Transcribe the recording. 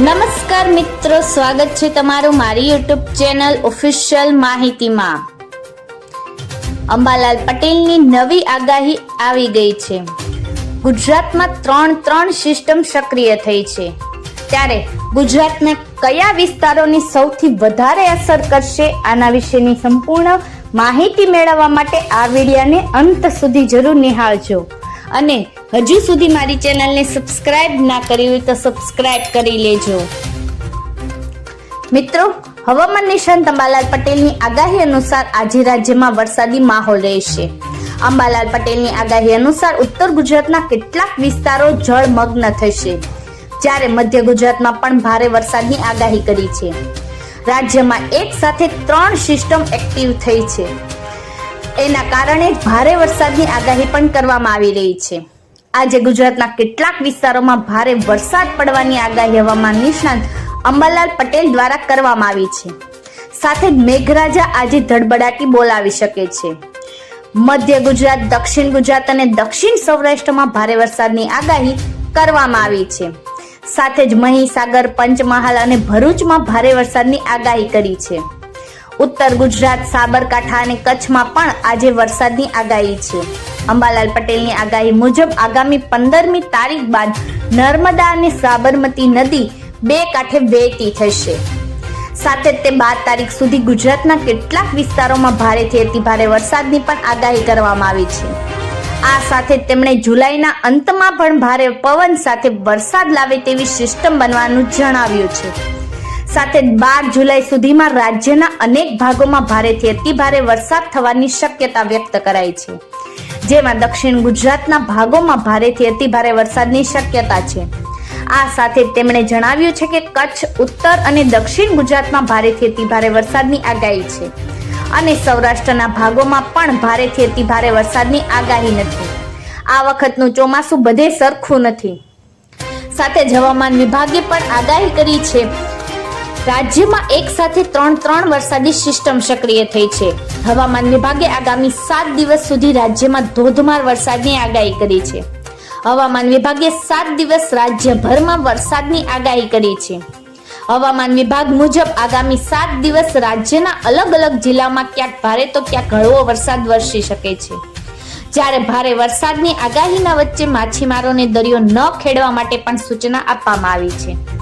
નમસ્કાર મિત્રો, સ્વાગત છે તમારું મારી યુટ્યુબ ચેનલ ઓફિશિયલ માહિતીમાં. અંબાલાલ પટેલની નવી આગાહી આવી ગઈ છે. ગુજરાતમાં ત્રણ ત્રણ સિસ્ટમ સક્રિય થઈ છે. ત્યારે ગુજરાતને કયા વિસ્તારોની સૌથી વધારે અસર કરશે આના વિશેની સંપૂર્ણ માહિતી મેળવવા માટે આ વિડીયાને અંત સુધી જરૂર નિહાળજો. અને હજુ સુધી મારી ચેનલને સબસ્ક્રાઇબ ના કરી હોય તો સબસ્ક્રાઇબ કરી લેજો. મિત્રો, હવામાન નિષ્ણાંત અંબાલાલ પટેલની આગાહી અનુસાર આજે રાજ્યમાં વરસાદી માહોલ રહેશે. અંબાલાલ પટેલની આગાહી અનુસાર ઉત્તર ગુજરાતના કેટલાક વિસ્તારો જળમગ્ન થશે. જ્યારે મધ્ય ગુજરાતમાં પણ ભારે વરસાદની આગાહી કરી છે. રાજ્યમાં એક સાથે ત્રણ સિસ્ટમ એક્ટિવ થઈ છે. એના કારણે ભારે વરસાદની આગાહી પણ કરવામાં આવી રહી છે. આજે ગુજરાતના કેટલાક વિસ્તારોમાં ભારે વરસાદ પડવાની આગાહી હવામાન નિષ્ણાંત અંબાલાલ પટેલ દ્વારા કરવામાં આવી છે. સાથે જ મેઘરાજા આજે ધડબડાટી બોલાવી શકે છે. મધ્ય ગુજરાત, દક્ષિણ ગુજરાત અને દક્ષિણ સૌરાષ્ટ્રમાં ભારે વરસાદની આગાહી કરવામાં આવી છે. સાથે જ મહીસાગર, પંચમહાલ અને ભરૂચમાં ભારે વરસાદની આગાહી કરી છે. ઉત્તર ગુજરાત, સાબરકાંઠા અને કચ્છમાં પણ આજે વરસાદની આગાહી છે. અંબાલાલ પટેલની આગાહી મુજબ આગામી પંદરમી તારીખ બાદ નર્મદા અને સાબરમતી નદી બે કાંઠે વહેતી થશે. સાથે તે બાર તારીખ સુધી ગુજરાતના કેટલાક વિસ્તારોમાં ભારેથી અતિ ભારે વરસાદની પણ આગાહી કરવામાં આવી છે. આ સાથે તેમણે જુલાઈના અંતમાં પણ ભારે પવન સાથે વરસાદ લાવે તેવી સિસ્ટમ બનવાનું જણાવ્યું છે. સાથે બાર જુલાઈ સુધીમાં રાજ્યના અનેક ભાગોમાં ભારેથી અતિ ભારે વરસાદ થવાની શક્યતા વ્યક્ત કરાઈ છે. જેમાં દક્ષિણ ગુજરાતના ભાગોમાં ભારેથી અતિ ભારે વરસાદની શક્યતા છે. આ સાથે તેમણે જણાવ્યું છે કે કચ્છ, ઉત્તર અને દક્ષિણ ગુજરાતમાં ભારેથી અતિ ભારે વરસાદની આગાહી છે. અને સૌરાષ્ટ્રના ભાગોમાં પણ ભારેથી અતિ ભારે વરસાદની આગાહી નથી. આ વખતનું ચોમાસું બધે સરખું નથી. સાથે જ હવામાન વિભાગે પણ આગાહી કરી છે રાજ્યમાં એક સાથે ત્રણ ત્રણ વરસાદી સિસ્ટમ સક્રિય થઈ છે. હવામાન વિભાગે આગામી સાત દિવસ સુધી રાજ્યમાં ધોધમાર વરસાદની આગાહી કરી છે. હવામાન વિભાગે સાત દિવસ રાજ્યભરમાં વરસાદની આગાહી કરી છે. હવામાન વિભાગ મુજબ આગામી સાત દિવસ રાજ્યના અલગ અલગ જિલ્લામાં ક્યાંક ભારે તો ક્યાંક હળવો વરસાદ વરસી શકે છે. જ્યારે ભારે વરસાદની આગાહીના વચ્ચે માછીમારોને દરિયો ન ખેડવા માટે પણ સૂચના આપવામાં આવી છે.